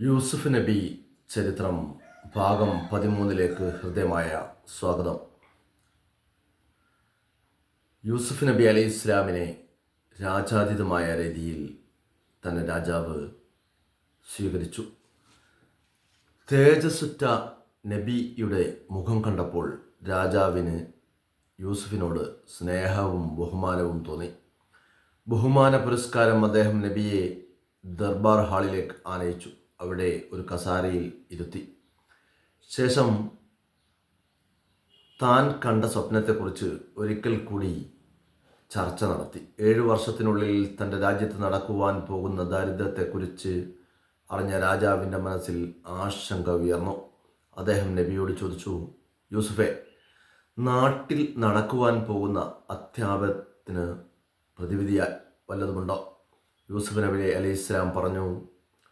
യൂസുഫ് നബി ചരിത്രം ഭാഗം പതിമൂന്നിലേക്ക് ഹൃദ്യമായ സ്വാഗതം. യൂസുഫ് നബി അലൈഹി ഇസ്ലാമിനെ രാജാതീതമായ രീതിയിൽ തന്നെ രാജാവ് സ്വീകരിച്ചു. തേജസ്സുറ്റ നബിയുടെ മുഖം കണ്ടപ്പോൾ രാജാവിന് യൂസുഫിനോട് സ്നേഹവും ബഹുമാനവും തോന്നി. ബഹുമാന പുരസ്കാരം അദ്ദേഹം നബിയെ ദർബാർ ഹാളിലേക്ക് ആനയിച്ചു. അവിടെ ഒരു കസാരയിൽ ഇരുത്തി. ശേഷം താൻ കണ്ട സ്വപ്നത്തെക്കുറിച്ച് ഒരിക്കൽ കൂടി ചർച്ച നടത്തി. ഏഴ് വർഷത്തിനുള്ളിൽ തന്റെ രാജ്യത്ത് നടക്കുവാൻ പോകുന്ന ദാരിദ്ര്യത്തെക്കുറിച്ച് അറിഞ്ഞ രാജാവിന്റെ മനസ്സിൽ ആശങ്ക ഉയർന്നു. അദ്ദേഹം നബിയോട് ചോദിച്ചു യൂസുഫെ നാട്ടിൽ നടക്കുവാൻ പോകുന്ന അത്യാപത്തിന് പ്രതിവിധിയായി വല്ലതുമുണ്ടോ? യൂസുഫ് നബി ഇസ്ലാം പറഞ്ഞു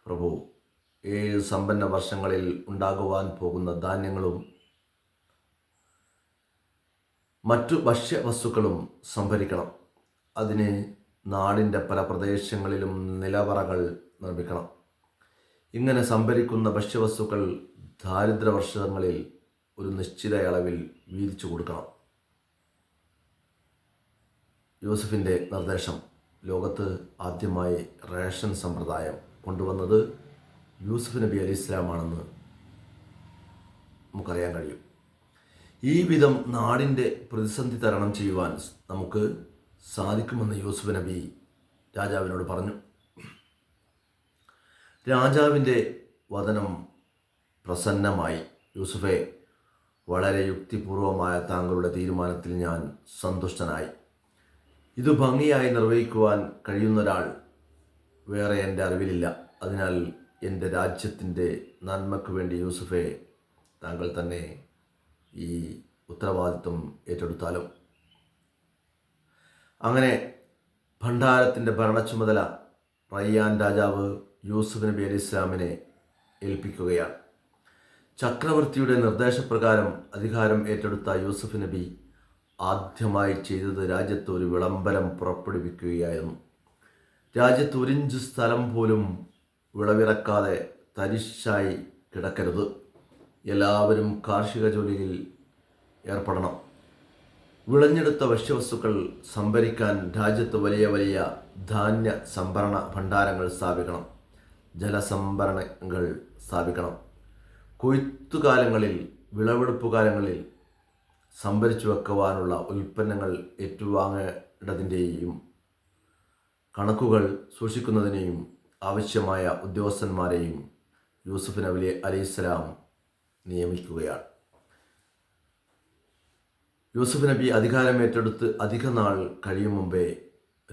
പ്രഭു ഏഴ് സമ്പന്ന വർഷങ്ങളിൽ ഉണ്ടാകുവാൻ പോകുന്ന ധാന്യങ്ങളും മറ്റു ഭക്ഷ്യവസ്തുക്കളും സംഭരിക്കണം. അതിന് നാടിന്റെ പല പ്രദേശങ്ങളിലും നിലവറകൾ നിർമ്മിക്കണം. ഇങ്ങനെ സംഭരിക്കുന്ന ഭക്ഷ്യവസ്തുക്കൾ ദാരിദ്ര്യ വർഷങ്ങളിൽ ഒരു നിശ്ചിത അളവിൽ വീതിച്ചു കൊടുക്കണം. യൂസഫിന്റെ നിർദ്ദേശം. ലോകത്ത് ആദ്യമായി റേഷൻ സമ്പ്രദായം കൊണ്ടുവന്നത് യൂസുഫ് നബി അലി ഇസ്ലാമാണെന്ന് നമുക്കറിയാൻ കഴിയും. ഈ വിധം നാടിന്റെ പ്രതിസന്ധി തരണം ചെയ്യുവാൻ നമുക്ക് സാധിക്കുമെന്ന് യൂസുഫ് നബി രാജാവിനോട് പറഞ്ഞു. രാജാവിന്റെ വതനം പ്രസന്നമായി. യൂസുഫെ വളരെ യുക്തിപൂർവമായ താങ്കളുടെ തീരുമാനത്തിൽ ഞാൻ സന്തുഷ്ടനായി. ഇത് ഭംഗിയായി നിർവഹിക്കുവാൻ കഴിയുന്ന ഒരാൾ വേറെ എന്റെ അറിവിലില്ല. അതിനാൽ എന്റെ രാജ്യത്തിന്റെ നന്മയ്ക്ക് വേണ്ടി യൂസുഫെ താങ്കൾ തന്നെ ഈ ഉത്തരവാദിത്വം ഏറ്റെടുത്താലും. അങ്ങനെ ഭണ്ഡാരത്തിന്റെ ഭരണച്ചുമതല റയ്യാൻ രാജാവ് യൂസുഫ് നബി അലി ഇസ്ലാമിനെ ഏൽപ്പിക്കുകയാണ്. ചക്രവർത്തിയുടെ നിർദ്ദേശപ്രകാരം അധികാരം ഏറ്റെടുത്ത യൂസുഫ് നബി ആദ്യമായി ചെയ്തത് രാജ്യത്ത് ഒരു വിളംബരം പുറപ്പെടുവിക്കുകയായിരുന്നു. രാജ്യത്ത് ഒരിഞ്ച് സ്ഥലം പോലും വിളവിറക്കാതെ തരിശായി കിടക്കരുത്. എല്ലാവരും കാർഷിക ജോലിയിൽ ഏർപ്പെടണം. വിളഞ്ഞെടുത്ത ഭക്ഷ്യവസ്തുക്കൾ സംഭരിക്കാൻ രാജ്യത്ത് വലിയ വലിയ ധാന്യ സംഭരണ ഭണ്ഡാരങ്ങൾ സ്ഥാപിക്കണം. ജലസംഭരണങ്ങൾ സ്ഥാപിക്കണം. കൊയ്ത്തുകാലങ്ങളിൽ വിളവെടുപ്പ് കാലങ്ങളിൽ സംഭരിച്ചു വെക്കുവാനുള്ള ഉൽപ്പന്നങ്ങൾ ഏറ്റുവാങ്ങേണ്ടതിന്റെയും കണക്കുകൾ സൂക്ഷിക്കുന്നതിനെയും ആവശ്യമായ ഉദ്യോഗസ്ഥന്മാരെയും യൂസുഫ് നബി അലൈഹിസ്സലാം നിയമിക്കുകയാണ്. യൂസുഫ് നബി അധികാരം ഏറ്റെടുത്ത് അധിക നാൾ കഴിയും മുമ്പേ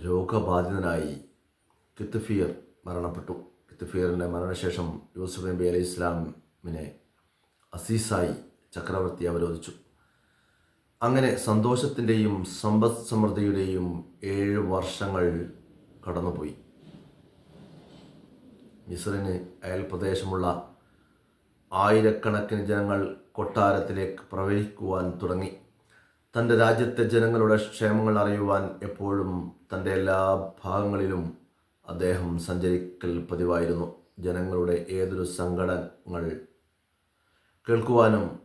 രോഗബാധിതനായി കിത്തുഫീർ മരണപ്പെട്ടു. കിത്തുഫീറിന്റെ മരണശേഷം യൂസുഫ് നബി അലൈഹി ഇസ്ലാമിനെ അസീസായി ചക്രവർത്തി അവരോധിച്ചു. അങ്ങനെ സന്തോഷത്തിന്റെയും സമ്പദ് സമൃദ്ധിയുടെയും ഏഴ് വർഷങ്ങൾ കടന്നുപോയി. മിസറിന് അയൽപ്രദേശമുള്ള ആയിരക്കണക്കിന് ജനങ്ങൾ കൊട്ടാരത്തിലേക്ക് പ്രവഹിക്കുവാൻ തുടങ്ങി. തന്റെ രാജ്യത്തെ ജനങ്ങളുടെ ക്ഷേമങ്ങൾ അറിയുവാൻ എപ്പോഴും തന്റെ എല്ലാ ഭാഗങ്ങളിലും അദ്ദേഹം സഞ്ചരിക്കൽ പതിവായിരുന്നു. ജനങ്ങളുടെ ഏതൊരു സങ്കടങ്ങൾ കേൾക്കുവാനും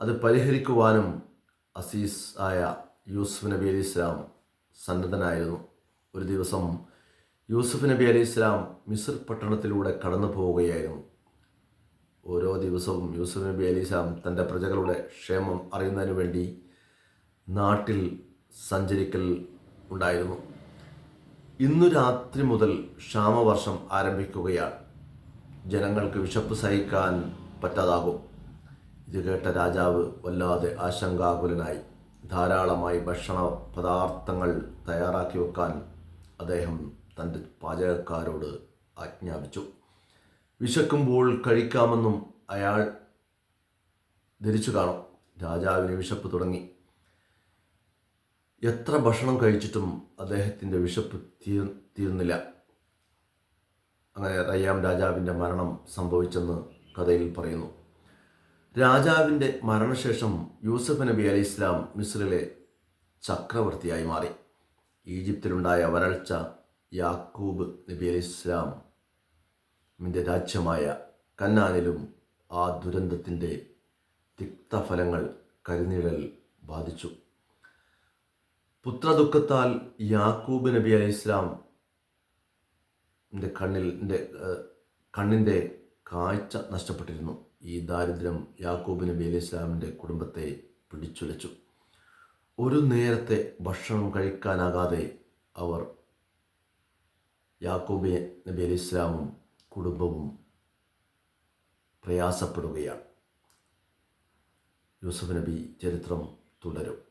അത് പരിഹരിക്കുവാനും അസീസ് ആയ യൂസുഫ് നബി അലി ഇസ്ലാം സന്നദ്ധനായിരുന്നു. ഒരു ദിവസം യൂസുഫ് നബി അലി ഇസ്ലാം മിസ്ർ പട്ടണത്തിലൂടെ കടന്നു പോവുകയായിരുന്നു. ഓരോ ദിവസവും യൂസുഫ് നബി അലി ഇസ്ലാം തന്റെ പ്രജകളുടെ ക്ഷേമം അറിയുന്നതിന് വേണ്ടി നാട്ടിൽ സഞ്ചരിക്കൽ ഉണ്ടായിരുന്നു. ഇന്നു രാത്രി മുതൽ ക്ഷാമവർഷം ആരംഭിക്കുകയാണ്. ജനങ്ങൾക്ക് വിശപ്പ് സഹിക്കാൻ പറ്റാതാകും. ഇത് കേട്ട രാജാവ് വല്ലാതെ ആശങ്കാകുലനായി. ധാരാളമായി ഭക്ഷണ പദാർത്ഥങ്ങൾ തയ്യാറാക്കി വെക്കാൻ അദ്ദേഹം തന്റെ പാചകക്കാരോട് ആജ്ഞാപിച്ചു. വിശക്കുമ്പോൾ കഴിക്കാമെന്നും അയാൾ ധരിച്ചു കാണും. രാജാവിന് വിശപ്പ് തുടങ്ങി. എത്ര ഭക്ഷണം കഴിച്ചിട്ടും അദ്ദേഹത്തിന്റെ വിശപ്പ് തീർ തീർന്നില്ല. അങ്ങനെ റയ്യാം രാജാവിന്റെ മരണം സംഭവിച്ചെന്ന് കഥയിൽ പറയുന്നു. രാജാവിന്റെ മരണശേഷം യൂസഫ് നബി അലി ഇസ്ലാം മിസ്രിലെ ചക്രവർത്തിയായി മാറി. ഈജിപ്തിലുണ്ടായ വരൾച്ച യാക്കൂബ് നബി അലി ഇസ്ലാമിന്റെ രാജ്യമായ കന്നാനിലും ആ ദുരന്തത്തിന്റെ തിക്തഫലങ്ങൾ കരിനിഴൽ ബാധിച്ചു. പുത്രദുഃഖത്താൽ യാക്കൂബ് നബി അലി ഇസ്ലാം കണ്ണിൽ കണ്ണിന്റെ കാഴ്ച നഷ്ടപ്പെട്ടിരുന്നു. ഈ ദാരിദ്ര്യം യാക്കൂബ് നബി അലി ഇസ്ലാമിന്റെ കുടുംബത്തെ പിടിച്ചുലച്ചു. ഒരു നേരത്തെ ഭക്ഷണം കഴിക്കാനാകാതെ അവർ യാക്കൂബ് നബി അലി ഇസ്ലാമും കുടുംബവും പ്രയാസപ്പെടുകയാണ്. യൂസഫ് നബി ചരിത്രം തുടരും.